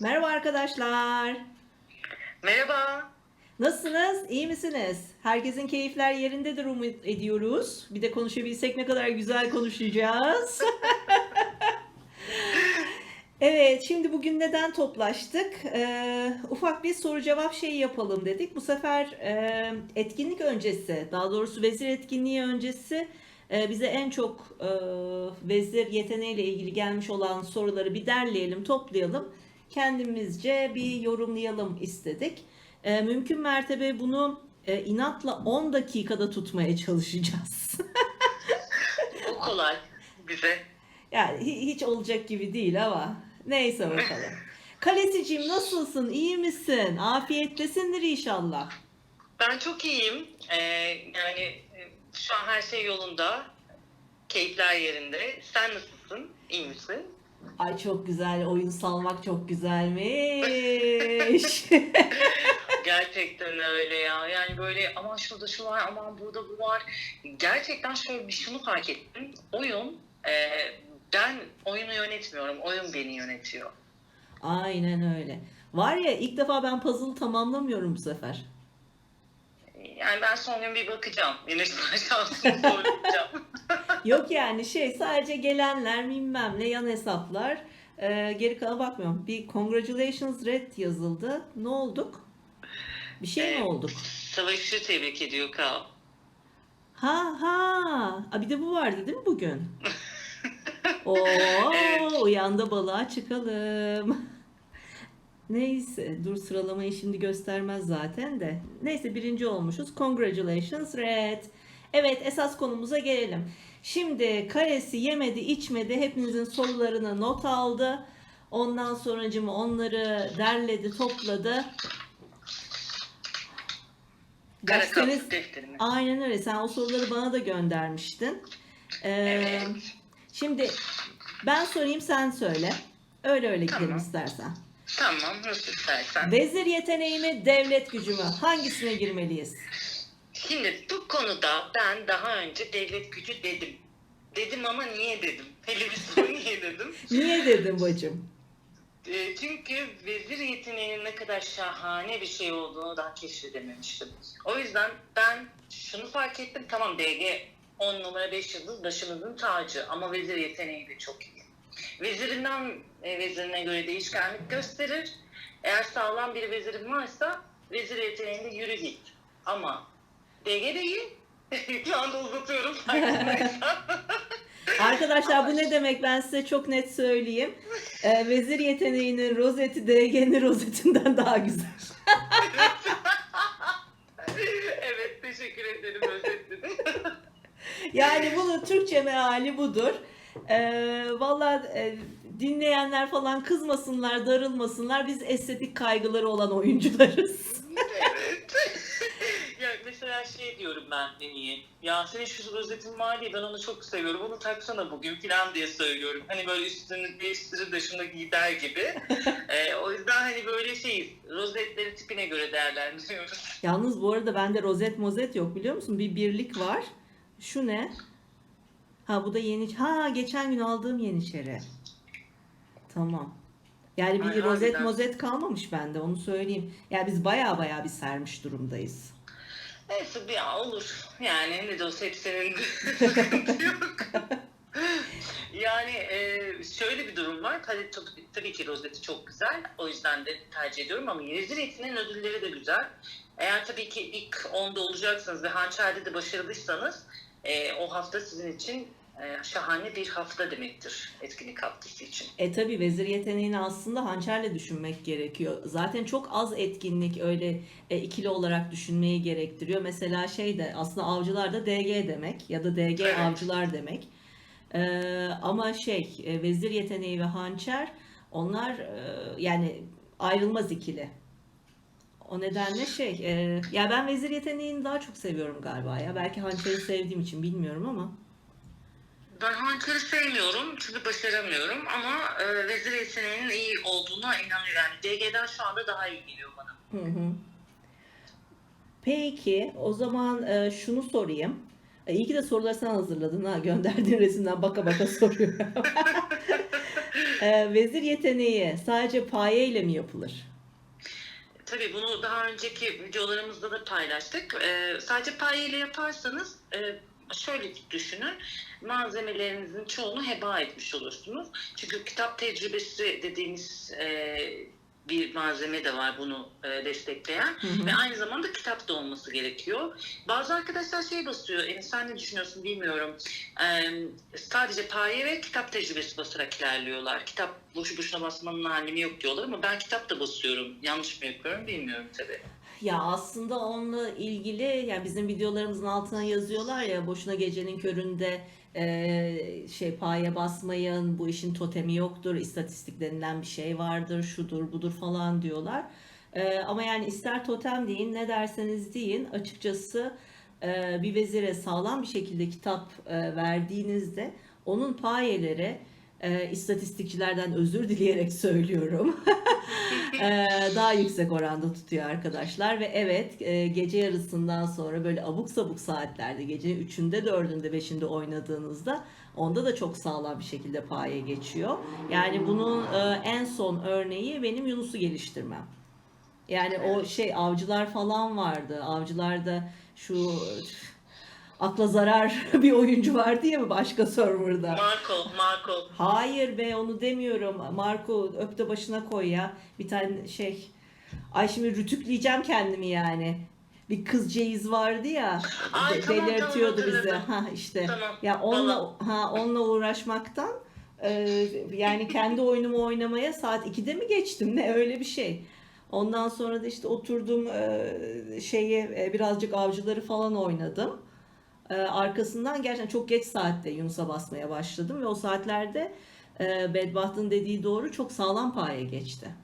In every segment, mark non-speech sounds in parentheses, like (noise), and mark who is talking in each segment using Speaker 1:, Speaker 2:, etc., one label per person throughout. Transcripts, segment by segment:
Speaker 1: Merhaba arkadaşlar.
Speaker 2: Merhaba.
Speaker 1: Nasılsınız? İyi misiniz? Herkesin keyifler yerindedir umut ediyoruz. Bir de konuşabilsek ne kadar güzel konuşacağız. (laughs) evet, şimdi bugün neden toplaştık? Ee, ufak bir soru cevap şeyi yapalım dedik. Bu sefer e, etkinlik öncesi, daha doğrusu vezir etkinliği öncesi e, bize en çok e, vezir yeteneğiyle ilgili gelmiş olan soruları bir derleyelim, toplayalım. Kendimizce bir yorumlayalım istedik. E, mümkün mertebe bunu e, inatla 10 dakikada tutmaya çalışacağız.
Speaker 2: O kolay bize.
Speaker 1: yani hi- hiç olacak gibi değil ama neyse bakalım. Kalesiciğim nasılsın? İyi misin? Afiyettesindir inşallah.
Speaker 2: Ben çok iyiyim. Ee, yani e, şu an her şey yolunda. Keyifler yerinde. Sen nasılsın? İyi misin?
Speaker 1: Ay çok güzel. Oyun salmak çok güzelmiş. (laughs)
Speaker 2: Gerçekten öyle ya. Yani böyle aman şurada şu var, aman burada bu var. Gerçekten şöyle bir şunu fark ettim. Oyun, e, ben oyunu yönetmiyorum. Oyun beni yönetiyor.
Speaker 1: Aynen öyle. Var ya ilk defa ben puzzle tamamlamıyorum bu sefer.
Speaker 2: Yani ben son gün bir bakacağım. Yine (laughs) şansımı zorlayacağım. (laughs)
Speaker 1: Yok yani şey sadece gelenler bilmem ne yan hesaplar. Ee, geri kalan bakmıyorum. Bir congratulations red yazıldı. Ne olduk? Bir şey mi
Speaker 2: Ee,
Speaker 1: olduk?
Speaker 2: Savaşı tebrik ediyor Kaan.
Speaker 1: Ha ha. Aa, bir de bu vardı değil mi bugün? (laughs) Oo,
Speaker 2: Evet.
Speaker 1: uyanda balığa çıkalım. Neyse, dur sıralamayı şimdi göstermez zaten de. Neyse birinci olmuşuz. Congratulations Red. Evet, esas konumuza gelelim. Şimdi karesi yemedi, içmedi. Hepinizin sorularını not aldı. Ondan sonracımı onları derledi, topladı. Derseniz. Aynen öyle. Sen o soruları bana da göndermiştin. Ee,
Speaker 2: Evet.
Speaker 1: Şimdi ben sorayım sen söyle. Öyle öyle gidelim
Speaker 2: Tamam.
Speaker 1: istersen.
Speaker 2: Tamam nasıl istersen.
Speaker 1: Vezir yeteneği mi, devlet gücü mü? Hangisine girmeliyiz?
Speaker 2: Şimdi bu konuda ben daha önce devlet gücü dedim. Dedim ama niye dedim? (laughs) Hele bir niye dedim?
Speaker 1: Niye dedim bacım?
Speaker 2: E, çünkü vezir yeteneğinin ne kadar şahane bir şey olduğunu daha keşfedememiştim. O yüzden ben şunu fark ettim. Tamam DG 10 numara 5 yıldız başımızın tacı ama vezir yeteneği de çok iyi. Vezirinden vezirine göre değişkenlik gösterir. Eğer sağlam bir vezirin varsa vezir yeteneğinde yürü git. Ama DG de iyi. Bir anda uzatıyorum. (laughs)
Speaker 1: Arkadaşlar bu ne demek ben size çok net söyleyeyim. Ee, vezir yeteneğinin rozeti DG'nin rozetinden daha güzel. (laughs)
Speaker 2: evet teşekkür ederim özetledin.
Speaker 1: Yani bunun Türkçe meali budur. Ee, Valla e, dinleyenler falan kızmasınlar, darılmasınlar. Biz estetik kaygıları olan oyuncularız. (laughs)
Speaker 2: evet. ya mesela şey diyorum ben en iyi. Ya senin şu rozetin var diye ben onu çok seviyorum. Onu taksana bugün falan diye söylüyorum. Hani böyle üstünü değiştirir dışında gider gibi. (laughs) Ee, o yüzden hani böyle şey rozetleri tipine göre değerlendiriyoruz. (laughs)
Speaker 1: Yalnız bu arada bende rozet mozet yok biliyor musun? Bir birlik var. Şu ne? Ha bu da yeni. Ha geçen gün aldığım yeniçeri. Tamam. Yani bir
Speaker 2: Ay,
Speaker 1: rozet
Speaker 2: harbiden.
Speaker 1: mozet kalmamış bende onu söyleyeyim. Yani biz baya baya bir sermiş durumdayız.
Speaker 2: Neyse bir ya olur. Yani ne de olsa hepsinin (laughs) sıkıntı yok. yani e, şöyle bir durum var. Tabii, tabii, ki rozeti çok güzel. O yüzden de tercih ediyorum ama Vezir Yeti'nin ödülleri de güzel. Eğer tabii ki ilk 10'da olacaksınız ve hançerde de başarılıysanız e, o hafta sizin için şahane bir hafta demektir etkinlik haftası için.
Speaker 1: E tabi vezir yeteneğini aslında hançerle düşünmek gerekiyor. Zaten çok az etkinlik öyle e, ikili olarak düşünmeyi gerektiriyor. Mesela şey de aslında avcılar da DG demek ya da DG
Speaker 2: Evet.
Speaker 1: avcılar demek. E, ama şey e, vezir yeteneği ve hançer onlar e, yani ayrılmaz ikili. O nedenle şey e, ya ben vezir yeteneğini daha çok seviyorum galiba ya. Belki hançeri sevdiğim için bilmiyorum ama.
Speaker 2: Ben hançeri sevmiyorum çünkü başaramıyorum ama e, vezir yeteneğinin iyi olduğuna inanıyorum. Yani DG'den şu anda daha iyi geliyor bana.
Speaker 1: Hı hı. Peki, o zaman e, şunu sorayım. E, iyi ki de soruları sen hazırladın ha. Gönderdiğin resimden baka baka (laughs) soruyor. E, vezir yeteneği sadece paye ile mi yapılır?
Speaker 2: Tabii bunu daha önceki videolarımızda da paylaştık. Ee, sadece paye ile yaparsanız e, şöyle düşünün. Malzemelerinizin çoğunu heba etmiş olursunuz. Çünkü kitap tecrübesi dediğimiz e, bir malzeme de var bunu e, destekleyen.
Speaker 1: Hı hı.
Speaker 2: Ve aynı zamanda kitap da olması gerekiyor. Bazı arkadaşlar şey basıyor, e, sen ne düşünüyorsun bilmiyorum. Ee, sadece paye ve kitap tecrübesi basarak ilerliyorlar. Kitap boşu boşuna basmanın alemi yok diyorlar ama ben kitap da basıyorum. Yanlış mı yapıyorum bilmiyorum tabii.
Speaker 1: Ya aslında onunla ilgili yani bizim videolarımızın altına yazıyorlar ya boşuna gecenin köründe e, şey paye basmayın bu işin totemi yoktur istatistik denilen bir şey vardır şudur budur falan diyorlar. E, ama yani ister totem deyin ne derseniz deyin açıkçası e, bir vezire sağlam bir şekilde kitap e, verdiğinizde onun payeleri e, istatistikçilerden özür dileyerek (laughs) söylüyorum. (laughs) Ee, daha yüksek oranda tutuyor arkadaşlar ve evet e, gece yarısından sonra böyle abuk sabuk saatlerde gecenin 3'ünde 4'ünde 5'inde oynadığınızda onda da çok sağlam bir şekilde paye geçiyor. Yani bunun e, en son örneği benim Yunus'u geliştirmem. Yani o şey avcılar falan vardı. Avcılarda şu akla zarar (laughs) bir oyuncu vardı ya başka serverda.
Speaker 2: Marco, Marco.
Speaker 1: Hayır be onu demiyorum. Marco öp de başına koy ya. Bir tane şey. Ay şimdi rütükleyeceğim kendimi yani. Bir kız ceyiz vardı ya.
Speaker 2: Ay,
Speaker 1: de-
Speaker 2: tamam,
Speaker 1: delirtiyordu
Speaker 2: tamam,
Speaker 1: bizi. Ha işte.
Speaker 2: Tamam.
Speaker 1: Ya onunla ha onunla uğraşmaktan e, yani kendi oyunumu oynamaya saat 2'de mi geçtim ne öyle bir şey. Ondan sonra da işte oturdum e, şeyi e, birazcık avcıları falan oynadım. E, arkasından gerçekten çok geç saatte Yunus'a basmaya başladım ve o saatlerde e, Bedbaht'ın dediği doğru çok sağlam paye geçti.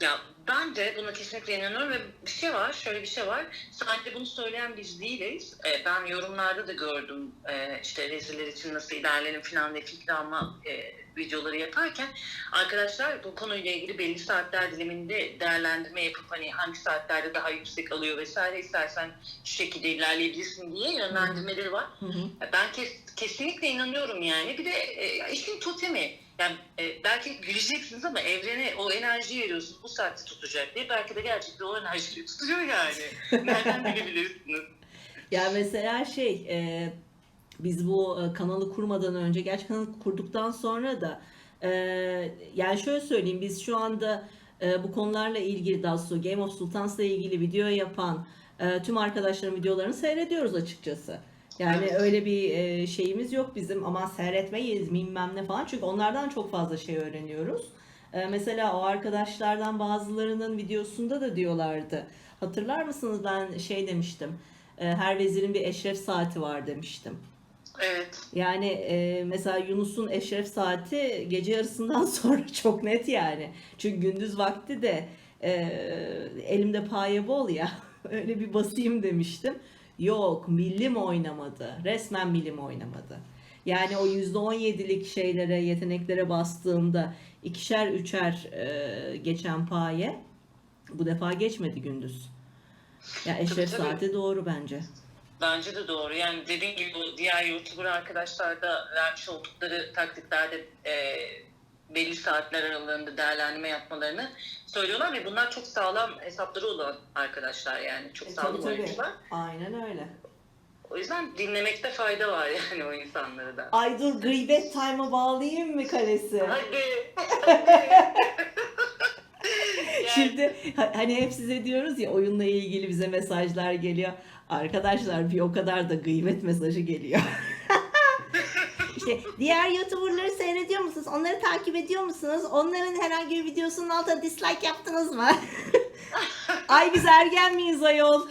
Speaker 2: Ya ben de buna kesinlikle inanıyorum ve bir şey var, şöyle bir şey var. Sadece bunu söyleyen biz değiliz. Ee, ben yorumlarda da gördüm e, işte reziller için nasıl ilerlerim falan diye fikir alma e, videoları yaparken arkadaşlar bu konuyla ilgili belli saatler diliminde değerlendirme yapıp hani hangi saatlerde daha yüksek alıyor vesaire istersen şu şekilde ilerleyebilirsin diye yönlendirmeleri var.
Speaker 1: Hı hı.
Speaker 2: Ben kes- kesinlikle inanıyorum yani. Bir de e, işin totemi. Yani e, belki güleceksiniz ama evrene o enerjiyi veriyorsunuz bu saatte tutacak diye. Belki de gerçekten o enerjiyi tutuyor yani. Nereden bilebilirsiniz? (laughs)
Speaker 1: Ya mesela şey e, biz bu e, kanalı kurmadan önce gerçi kanalı kurduktan sonra da e, yani şöyle söyleyeyim biz şu anda e, bu konularla ilgili daha doğrusu Game of Sultans'la ilgili video yapan e, tüm arkadaşların videolarını seyrediyoruz açıkçası. Yani
Speaker 2: Evet.
Speaker 1: öyle bir e, şeyimiz yok bizim ama seyretmeyiz bilmem ne falan çünkü onlardan çok fazla şey öğreniyoruz. E, mesela o arkadaşlardan bazılarının videosunda da diyorlardı. Hatırlar mısınız ben şey demiştim. E, her vezirin bir eşref saati var demiştim.
Speaker 2: Evet.
Speaker 1: Yani e, mesela Yunus'un eşref saati gece yarısından (laughs) sonra çok net yani. Çünkü gündüz vakti de e, elimde paye bol ya (laughs) öyle bir basayım demiştim. Yok millim oynamadı. Resmen millim oynamadı. Yani o %17'lik şeylere, yeteneklere bastığımda ikişer üçer e, geçen paye bu defa geçmedi gündüz. Ya eşref
Speaker 2: tabii.
Speaker 1: saati doğru bence.
Speaker 2: Bence de doğru. Yani dediğim gibi bu diğer YouTuber arkadaşlar da vermiş oldukları taktiklerde e, belli saatler aralığında değerlendirme yapmalarını söylüyorlar ve bunlar çok sağlam hesapları olan arkadaşlar yani. Çok
Speaker 1: E,
Speaker 2: sağlam
Speaker 1: tabii,
Speaker 2: oyuncular.
Speaker 1: Aynen öyle.
Speaker 2: O yüzden dinlemekte fayda var yani o insanları da.
Speaker 1: Dur gıybet time'a bağlayayım mı kalesi?
Speaker 2: Hadi. (laughs) yani,
Speaker 1: Şimdi ha- hani hep size diyoruz ya oyunla ilgili bize mesajlar geliyor. Arkadaşlar bir o kadar da gıybet mesajı geliyor. (laughs) İşte diğer YouTuber'ları seyrediyor musunuz? Onları takip ediyor musunuz? Onların herhangi bir videosunun altına dislike yaptınız mı? (laughs) Ay biz ergen miyiz ayol? (laughs)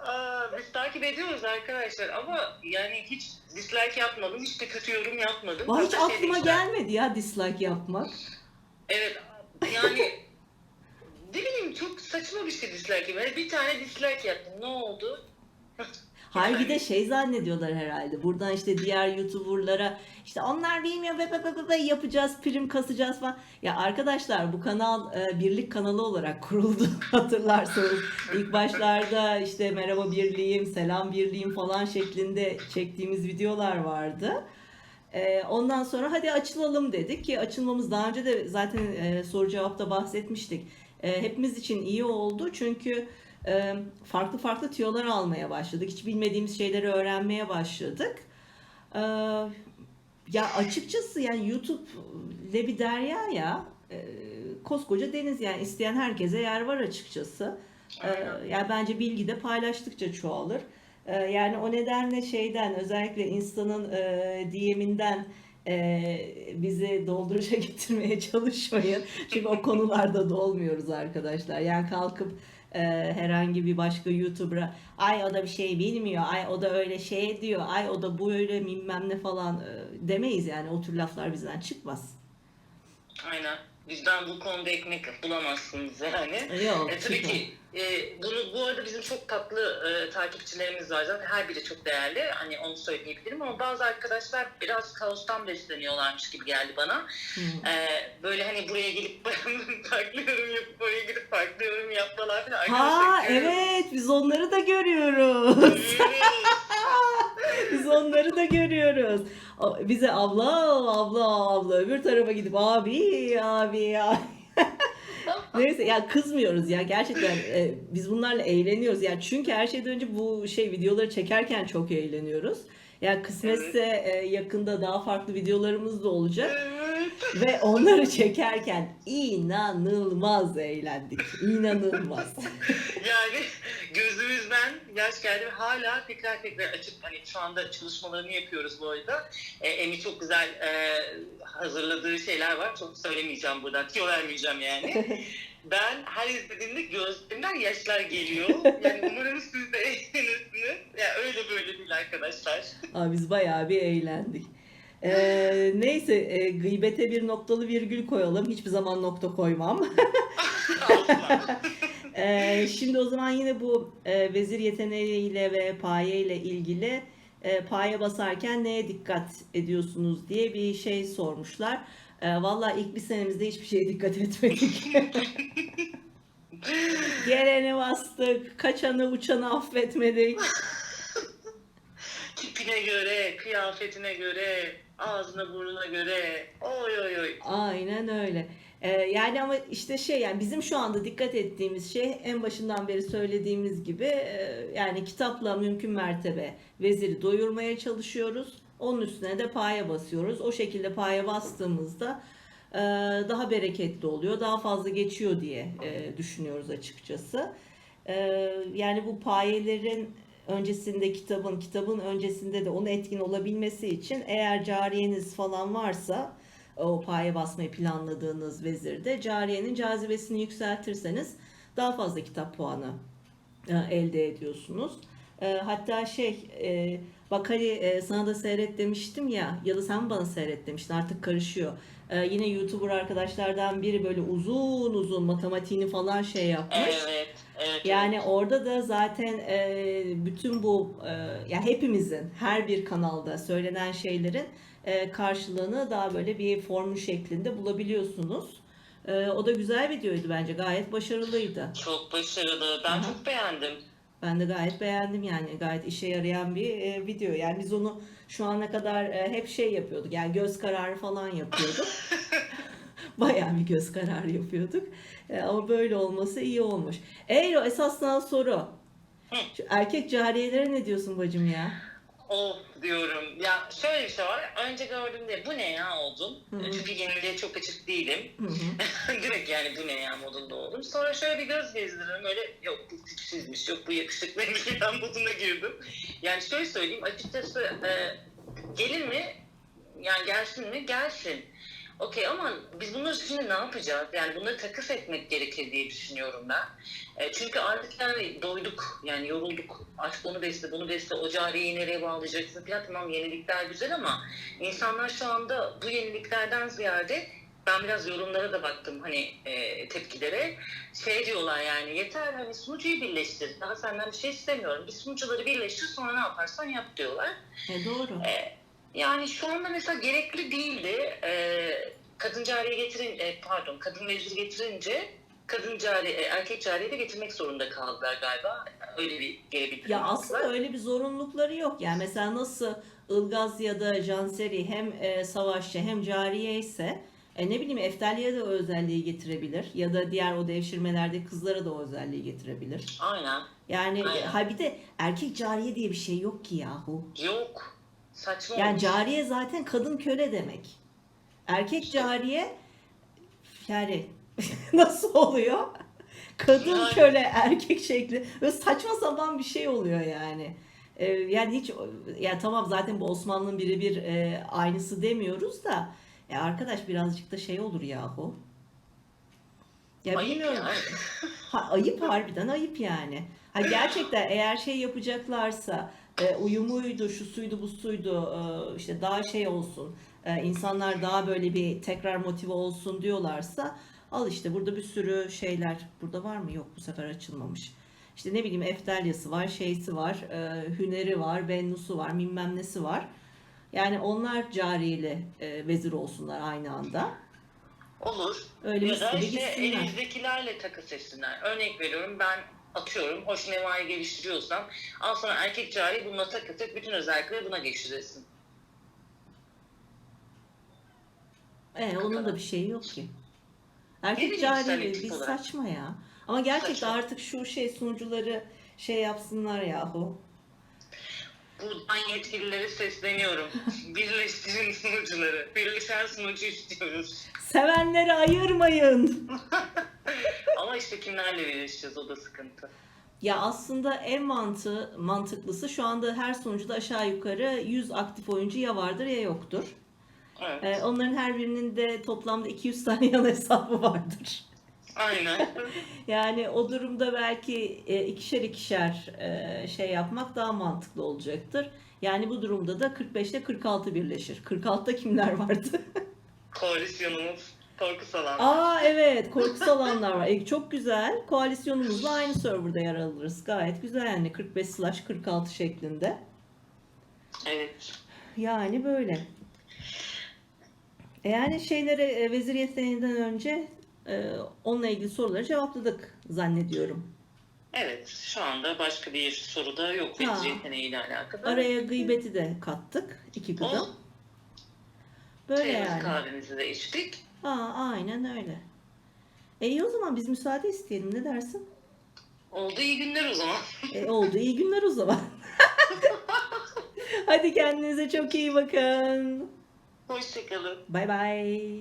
Speaker 2: aa, biz takip ediyoruz arkadaşlar ama yani hiç dislike yapmadım, hiç de kötü yorum yapmadım.
Speaker 1: Vay hiç
Speaker 2: Hatta şey
Speaker 1: aklıma
Speaker 2: demişler,
Speaker 1: gelmedi ya dislike yapmak.
Speaker 2: Evet yani ne bileyim çok saçma bir şey dislike. Yani bir tane dislike yaptım. Ne oldu?
Speaker 1: Hayır bir de şey zannediyorlar herhalde. Buradan işte diğer YouTuber'lara işte onlar bilmiyor be be be be yapacağız, prim kasacağız falan. Ya arkadaşlar bu kanal e, birlik kanalı olarak kuruldu (laughs) hatırlarsanız. İlk başlarda işte merhaba birliğim, selam birliğim falan şeklinde çektiğimiz videolar vardı. E, Ondan sonra hadi açılalım dedik ki açılmamız daha önce de zaten e, soru cevapta bahsetmiştik. E, Hepimiz için iyi oldu çünkü farklı farklı tüyolar almaya başladık. Hiç bilmediğimiz şeyleri öğrenmeye başladık. Ya açıkçası yani YouTube le bir derya ya. Koskoca deniz yani isteyen herkese yer var açıkçası.
Speaker 2: Aynen.
Speaker 1: Yani bence bilgi de paylaştıkça çoğalır. Yani o nedenle şeyden özellikle insanın DM'inden e, bizi dolduruşa (laughs) getirmeye çalışmayın. Çünkü o konularda da olmuyoruz arkadaşlar. Yani kalkıp e, herhangi bir başka YouTuber'a ay o da bir şey bilmiyor, ay o da öyle şey diyor, ay o da bu öyle bilmem ne falan e, demeyiz yani o tür laflar bizden çıkmaz.
Speaker 2: Aynen. Bizden bu konuda ekmek bulamazsınız yani. (laughs)
Speaker 1: Yok.
Speaker 2: E, tabii ki e, bunu bu arada bizim çok tatlı e, takipçilerimiz var zaten her biri çok değerli hani onu söyleyebilirim ama bazı arkadaşlar biraz kaostan besleniyorlarmış gibi geldi bana.
Speaker 1: Hı.
Speaker 2: E, böyle hani buraya gelip (laughs) farklı yorum yapıp oraya gidip farklı yorum yapmalar falan.
Speaker 1: Ha evet biz onları da görüyoruz. Onları da görüyoruz. Bize abla abla abla öbür tarafa gidip abi abi abi. (laughs) Neyse ya kızmıyoruz ya gerçekten e, biz bunlarla eğleniyoruz yani çünkü her şeyden önce bu şey videoları çekerken çok eğleniyoruz. Ya kısmetse e, yakında daha farklı videolarımız da olacak
Speaker 2: Evet.
Speaker 1: Ve onları çekerken inanılmaz eğlendik. İnanılmaz. (laughs)
Speaker 2: Yani gözümüzden yaş geldi ve hala tekrar tekrar açıp hani şu anda çalışmalarını yapıyoruz bu arada. E, Emi çok güzel e, hazırladığı şeyler var. Çok söylemeyeceğim buradan. Tüyo vermeyeceğim yani. (laughs) Ben her izlediğimde gözlerimden yaşlar geliyor. Yani umarım siz de eğlenirsiniz. Ya öyle böyle değil arkadaşlar.
Speaker 1: Aa, biz bayağı bir eğlendik. Ee, neyse e, gıybete bir noktalı virgül koyalım. Hiçbir zaman nokta koymam. (laughs) Ee, şimdi o zaman yine bu e, vezir yeteneğiyle ve paye ile ilgili e, paye basarken neye dikkat ediyorsunuz diye bir şey sormuşlar. E, vallahi ilk bir senemizde hiçbir şeye dikkat etmedik. (laughs) Geleni bastık, kaçanı uçanı affetmedik. (laughs)
Speaker 2: Tipine göre, kıyafetine göre, ağzına burnuna göre. Oy oy oy.
Speaker 1: Aynen öyle. Ee, yani ama işte şey yani bizim şu anda dikkat ettiğimiz şey en başından beri söylediğimiz gibi e, yani kitapla mümkün mertebe veziri doyurmaya çalışıyoruz. Onun üstüne de paye basıyoruz. O şekilde paye bastığımızda e, daha bereketli oluyor, daha fazla geçiyor diye e, düşünüyoruz açıkçası. E, yani bu payelerin öncesinde kitabın, kitabın öncesinde de onu etkin olabilmesi için eğer cariyeniz falan varsa o paye basmayı planladığınız vezirde cariyenin cazibesini yükseltirseniz daha fazla kitap puanı e, elde ediyorsunuz. E, Hatta şey e, bak hani sana da seyret demiştim ya ya da sen bana seyret demiştin artık karışıyor. Yine YouTuber arkadaşlardan biri böyle uzun uzun matematiğini falan şey yapmış.
Speaker 2: Evet.
Speaker 1: Yani orada da zaten e, bütün bu e, ya hepimizin her bir kanalda söylenen şeylerin e, karşılığını daha böyle bir formül şeklinde bulabiliyorsunuz. E, o da güzel videoydu bence. Gayet başarılıydı.
Speaker 2: Çok başarılı. Ben
Speaker 1: Aha.
Speaker 2: çok beğendim.
Speaker 1: Ben de gayet beğendim yani. Gayet işe yarayan bir e, video. Yani biz onu şu ana kadar e, hep şey yapıyorduk. Yani göz kararı falan yapıyorduk. (laughs) (laughs) Bayağı bir göz kararı yapıyorduk. E, ama böyle olması iyi olmuş. Eyro esas sana soru.
Speaker 2: Hı.
Speaker 1: Şu erkek cariyelere ne diyorsun bacım ya?
Speaker 2: Oh diyorum. Ya şöyle bir şey var. Önce gördüğümde bu ne ya oldum.
Speaker 1: Hı hı.
Speaker 2: Çünkü yeniliğe çok açık değilim. (laughs) Direkt yani bu ne ya modunda oldum. Sonra şöyle bir göz gezdiririm. Öyle yok bu tipsizmiş, yok bu yakışıklıymış falan (laughs) moduna girdim. Yani şöyle söyleyeyim açıkçası e, gelin mi? Yani gelsin mi? Gelsin. Okey ama biz bunları şimdi ne yapacağız? Yani bunları takıs etmek gerekir diye düşünüyorum ben. E, çünkü artık yani doyduk, yani yorulduk. Artık onu besle, bunu besle, o cariyeyi nereye bağlayacaksın falan. Tamam yenilikler güzel ama insanlar şu anda bu yeniliklerden ziyade ben biraz yorumlara da baktım hani e, tepkilere. Şey diyorlar yani yeter hani sunucuyu birleştir. Daha senden bir şey istemiyorum. Bir sunucuları birleştir sonra ne yaparsan yap diyorlar.
Speaker 1: E, doğru.
Speaker 2: E, yani şu anda mesela gerekli değildi. E, kadın cariye getirin, e, pardon kadın vezir getirince kadın cari, e, erkek cariye de getirmek zorunda kaldılar galiba. Öyle bir geri bildirim
Speaker 1: Ya aslında öyle bir zorunlulukları yok. Yani mesela nasıl Ilgaz ya da Canseri hem e, savaşçı hem cariye ise e, ne bileyim Eftaliye de o özelliği getirebilir. Ya da diğer o devşirmelerde kızlara da o özelliği getirebilir.
Speaker 2: Aynen.
Speaker 1: Yani
Speaker 2: Aynen.
Speaker 1: ha bir de erkek cariye diye bir şey yok ki yahu.
Speaker 2: Yok. Saçma
Speaker 1: Yani
Speaker 2: olmuş.
Speaker 1: cariye zaten kadın köle demek. Erkek cariye yani (laughs) nasıl oluyor? Kadın
Speaker 2: Yani.
Speaker 1: köle erkek şekli. Böyle saçma sapan bir şey oluyor yani. Ee, yani hiç ya tamam zaten bu Osmanlı'nın birebir e, aynısı demiyoruz da ya arkadaş birazcık da şey olur yahu. Ya
Speaker 2: Ayıp
Speaker 1: bilmiyorum.
Speaker 2: ya.
Speaker 1: Ha, ayıp harbiden ayıp yani. Ha gerçekten eğer şey yapacaklarsa e, uyumuydu, şu suydu, bu suydu e, işte daha şey olsun. e, insanlar daha böyle bir tekrar motive olsun diyorlarsa al işte burada bir sürü şeyler. Burada var mı? Yok bu sefer açılmamış. İşte ne bileyim Eftalyası var, şeysi var, e, Hüneri var, Bennusu var, bilmem nesi var. Yani onlar cariyeli e, vezir olsunlar aynı anda.
Speaker 2: Olur.
Speaker 1: Öyle
Speaker 2: ya da işte
Speaker 1: gitsinler.
Speaker 2: elimizdekilerle takas etsinler. Örnek veriyorum ben atıyorum hoş nevayı geliştiriyorsam al sana erkek cari bununla et bütün özellikleri buna geçirirsin.
Speaker 1: E, onun da bir şeyi yok ki. Erkek cari bir
Speaker 2: olarak.
Speaker 1: saçma ya. Ama gerçekten
Speaker 2: Saçma.
Speaker 1: artık şu şey sunucuları şey yapsınlar yahu.
Speaker 2: Buradan yetkililere sesleniyorum. (laughs) Birleştirin sunucuları. Birleşen sunucu istiyoruz.
Speaker 1: Sevenleri ayırmayın. (laughs)
Speaker 2: Ama işte kimlerle birleşeceğiz o da sıkıntı.
Speaker 1: Ya aslında en mantı mantıklısı şu anda her sunucuda aşağı yukarı 100 aktif oyuncu ya vardır ya yoktur.
Speaker 2: Evet.
Speaker 1: E, onların her birinin de toplamda 200 tane yan hesabı vardır.
Speaker 2: Aynen. (laughs)
Speaker 1: Yani o durumda belki e, ikişer ikişer e, şey yapmak daha mantıklı olacaktır. Yani bu durumda da 45'te 46 birleşir. 46'da kimler vardı? (laughs)
Speaker 2: Koalisyonumuz korku salan.
Speaker 1: Aa evet korkusu olanlar var. E, çok güzel. Koalisyonumuzla aynı serverda yer alırız. Gayet güzel yani 45 slash 46 şeklinde.
Speaker 2: Evet.
Speaker 1: Yani böyle. E, Yani şeylere e, vezir yeteneğinden önce e, onunla ilgili soruları cevapladık zannediyorum.
Speaker 2: Evet. Şu anda başka bir soruda yok
Speaker 1: Ha.
Speaker 2: vezir yeteneğiyle alakalı.
Speaker 1: Araya gıybeti de kattık. iki.
Speaker 2: O
Speaker 1: Böyle
Speaker 2: çayımızı
Speaker 1: yani.
Speaker 2: kahvemizi de içtik.
Speaker 1: Aa, aynen öyle. E iyi o zaman biz müsaade isteyelim ne dersin?
Speaker 2: Oldu iyi günler o zaman.
Speaker 1: E, oldu iyi günler o zaman. (laughs) Hadi kendinize çok iyi bakın.
Speaker 2: Hoşçakalın.
Speaker 1: Bay bay.